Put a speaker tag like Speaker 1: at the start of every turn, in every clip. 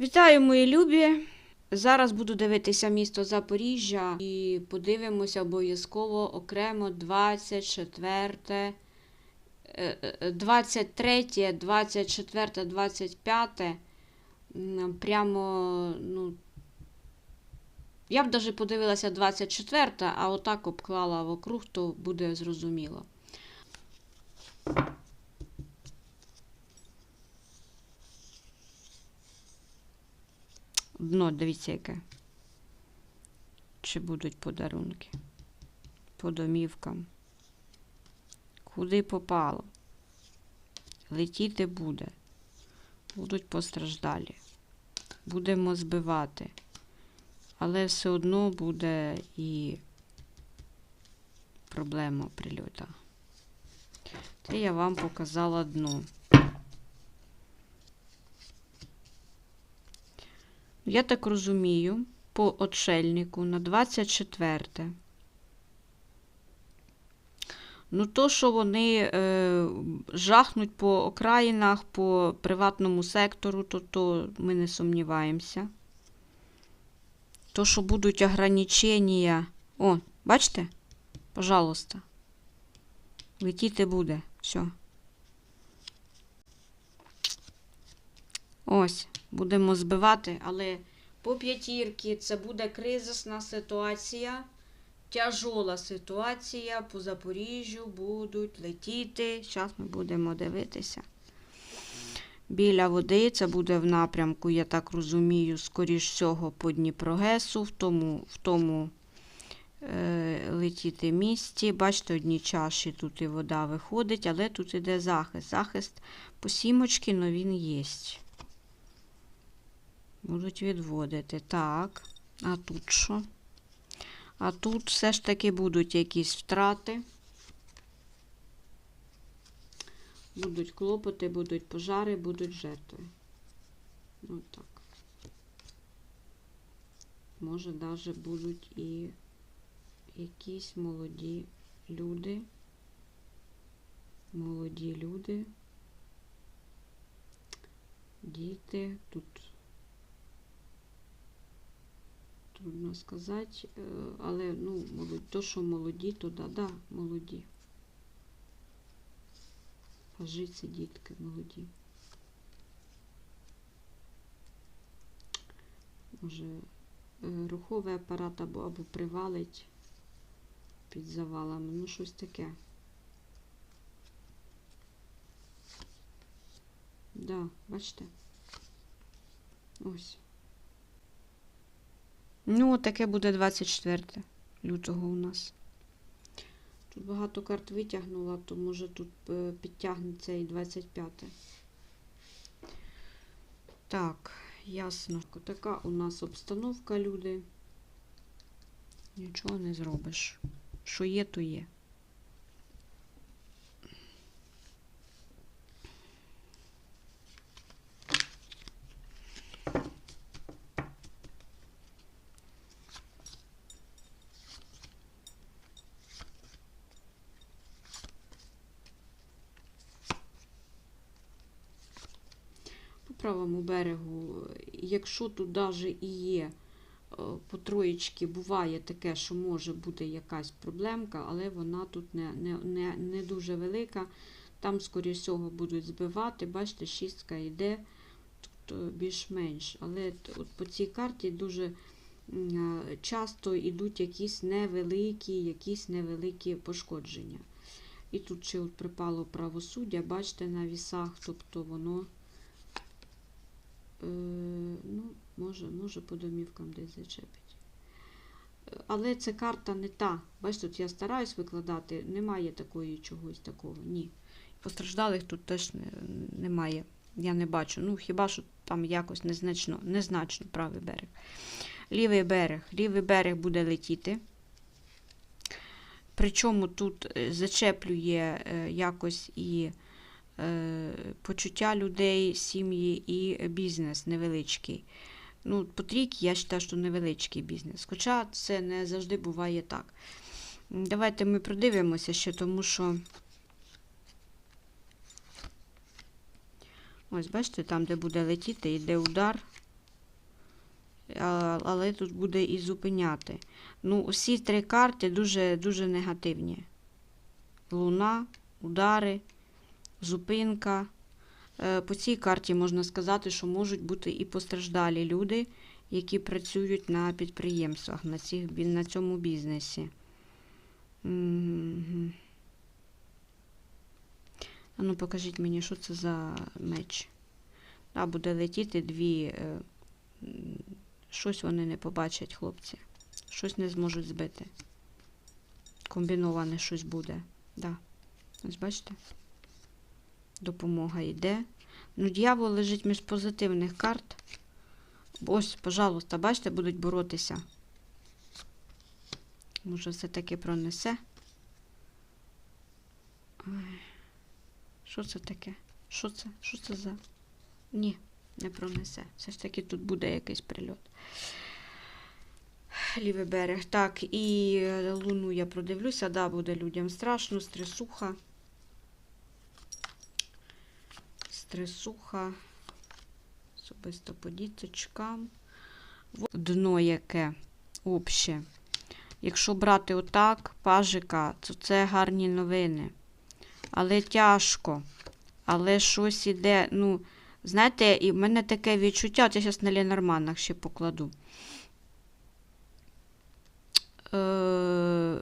Speaker 1: Вітаю, мої любі! Зараз буду дивитися місто Запоріжжя і подивимося обов'язково окремо 24, е, е, 23, 24, 25. Прямо, ну. Я б навіть подивилася 24, а отак обклала вокруг, то буде зрозуміло. Дно, дивіться, яке. Чи будуть подарунки? По домівкам. Куди попало? Летіти буде. Будуть постраждалі. Будемо збивати. Але все одно буде і проблема прильота. Це я вам показала дно. Я так розумію, по отшельнику на 24. Ну, то, що вони е, жахнуть по окраїнах, по приватному сектору, то, то ми не сумніваємося. То, що будуть ограничення. О, бачите? Пожалуйста. Летіти буде. Все. Ось, будемо збивати, але по п'ятірки це буде кризисна ситуація, тяжола ситуація. По Запоріжжю будуть летіти. Зараз ми будемо дивитися. Біля води це буде в напрямку, я так розумію, скоріш всього, по Дніпрогесу, в тому, в тому е, летіти місці. Бачите, одні чаші, тут і вода виходить, але тут іде захист. Захист по сімочки, але він є. Будуть відводити. Так. А тут що? А тут все ж таки будуть якісь втрати. Будуть клопоти, будуть пожари, будуть жертви. От так. Може, навіть будуть і якісь молоді люди. Молоді люди. Діти. Тут трудно сказати, е, але ну, то, що молоді, то да, да, молоді. Пажи це дітки молоді. Може, е, руховий апарат або, або привалить під завалами, ну щось таке. Да, бачите? Ось. Ну, таке буде 24 лютого у нас. Тут багато карт витягнула, то може тут е, підтягнеться і 25. Так, ясно. Така у нас обстановка, люди. Нічого не зробиш. Що є, то є. По правому берегу, якщо тут навіть і є е, по троєчки, буває таке, що може бути якась проблемка, але вона тут не, не, не, не дуже велика. Там, скоріш всього, будуть збивати. Бачите, шістка йде, тут більш-менш. Але от по цій карті дуже е, часто йдуть якісь невеликі, якісь невеликі пошкодження. І тут ще от припало правосуддя, бачите, на вісах, тобто воно. Е, ну, може, може по домівкам десь зачепить. Але ця карта не та. Бачите, тут я стараюсь викладати, немає такої чогось такого. Ні. Постраждалих тут теж не, немає. Я не бачу. Ну, хіба що там якось незначно, незначно правий берег. Лівий берег. Лівий берег буде летіти. Причому тут е, зачеплює е, якось і почуття людей, сім'ї і бізнес невеличкий. Ну, по трійки я вважаю, що невеличкий бізнес. Хоча це не завжди буває так. Давайте ми продивимося ще, тому що. Ось, бачите, там, де буде летіти, йде удар. але тут буде і зупиняти. Ну, усі три карти дуже, дуже негативні. Луна, удари, зупинка. Е, По цій карті можна сказати, що можуть бути і постраждалі люди, які працюють на підприємствах, на, цих, на цьому бізнесі. А ну покажіть мені, що це за меч. А буде летіти дві. е, Щось вони не побачать, хлопці. Щось не зможуть збити. Комбіноване щось буде. Да. Ось бачите? Допомога йде. Ну, дьявол лежить між позитивних карт. Ось, пожалуйста, бачите, будуть боротися. Може, все-таки пронесе. Що це таке? Що це? Що це за? Ні, не пронесе. Все ж таки тут буде якийсь прильот. Лівий берег. Так, і луну я продивлюся. Да, буде людям страшно, стресуха. Стресуха. Особисто по діточкам. Дно яке обще. Якщо брати отак, пажика, то це гарні новини. Але тяжко. Але щось іде. Ну, знаєте, і в мене таке відчуття, от я зараз на Ленорманах ще покладу. Е,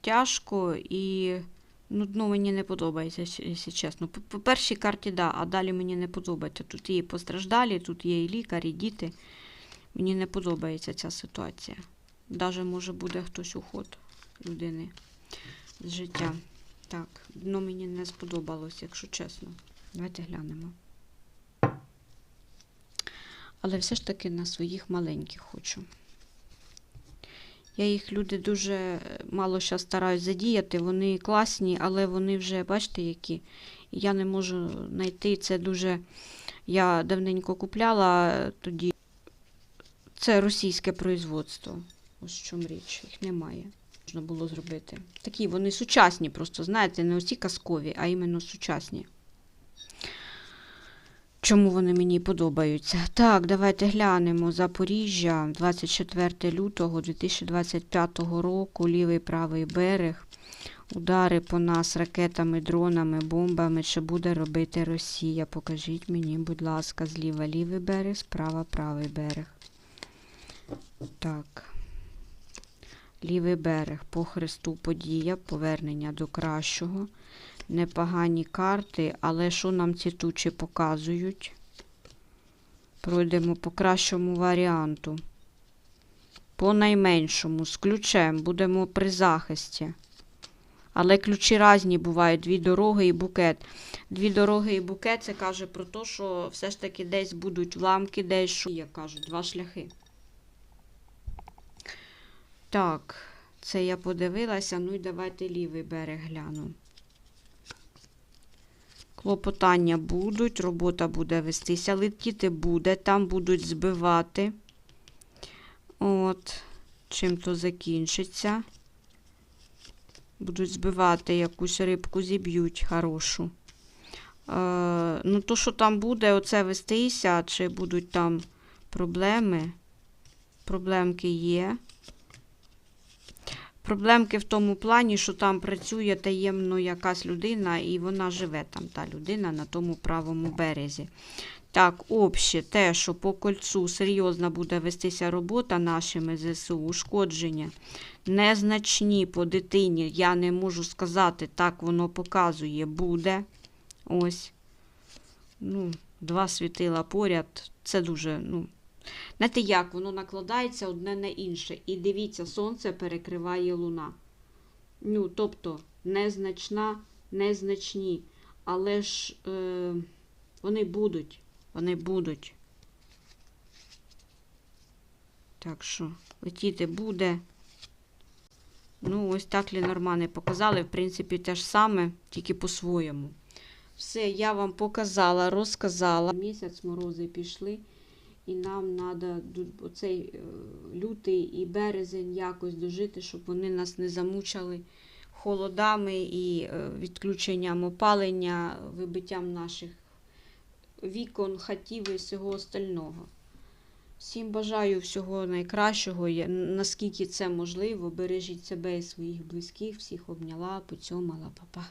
Speaker 1: тяжко і ну, дно мені не подобається, якщо чесно. По, першій карті, да, а далі мені не подобається. Тут є постраждалі, тут є і лікар, і діти. Мені не подобається ця ситуація. Даже може буде хтось уход людини з життя. Так, дно мені не сподобалось, якщо чесно. Давайте глянемо. Але все ж таки на своїх маленьких хочу. Я їх люди дуже е, мало зараз стараюсь задіяти. Вони класні, але вони вже, бачите, які. Я не можу знайти. Це дуже. Я давненько купляла тоді. Це російське производство. Ось в чому річ. Їх немає. Можна було зробити. Такі вони сучасні, просто, знаєте, не оці казкові, а іменно сучасні. Чому вони мені подобаються? Так, давайте глянемо. Запоріжжя, 24 лютого 2025 року, лівий правий берег. Удари по нас ракетами, дронами, бомбами. Що буде робити Росія? Покажіть мені, будь ласка, зліва лівий берег, справа правий берег. Так. Лівий берег по хресту подія, повернення до кращого. Непогані карти, але що нам ці тучі показують? Пройдемо по кращому варіанту. По найменшому, з ключем, будемо при захисті. Але ключі різні бувають, дві дороги і букет. Дві дороги і букет це каже про те, що все ж таки десь будуть вламки, десь що. Я кажу, два шляхи. Так, це я подивилася. Ну і давайте лівий берег гляну. Клопотання будуть, робота буде вестися, летіти буде, там будуть збивати. От, чим то закінчиться. Будуть збивати якусь рибку, зіб'ють хорошу. Е, ну, то, що там буде, оце вестися, чи будуть там проблеми. Проблемки є. Проблемки в тому плані, що там працює таємно якась людина, і вона живе там, та людина на тому правому березі. Так, обще, те, що по кольцу серйозно буде вестися робота нашими ЗСУ, ушкодження незначні по дитині, я не можу сказати, так воно показує, буде. Ось. Ну, два світила поряд. Це дуже, ну, Знаєте, як воно накладається одне на інше. І дивіться, сонце перекриває луна. Ну, тобто, незначна, незначні. Але ж е, вони будуть. Вони будуть. Так що, летіти буде. Ну, ось так лінормани показали. В принципі, те ж саме, тільки по-своєму. Все, я вам показала, розказала. Місяць морози пішли. І нам треба оцей е, лютий і березень якось дожити, щоб вони нас не замучили холодами і е, відключенням опалення, вибиттям наших вікон, хатів і всього остального. Всім бажаю всього найкращого, наскільки це можливо. Бережіть себе і своїх близьких, всіх обняла, поцьомала, па-па.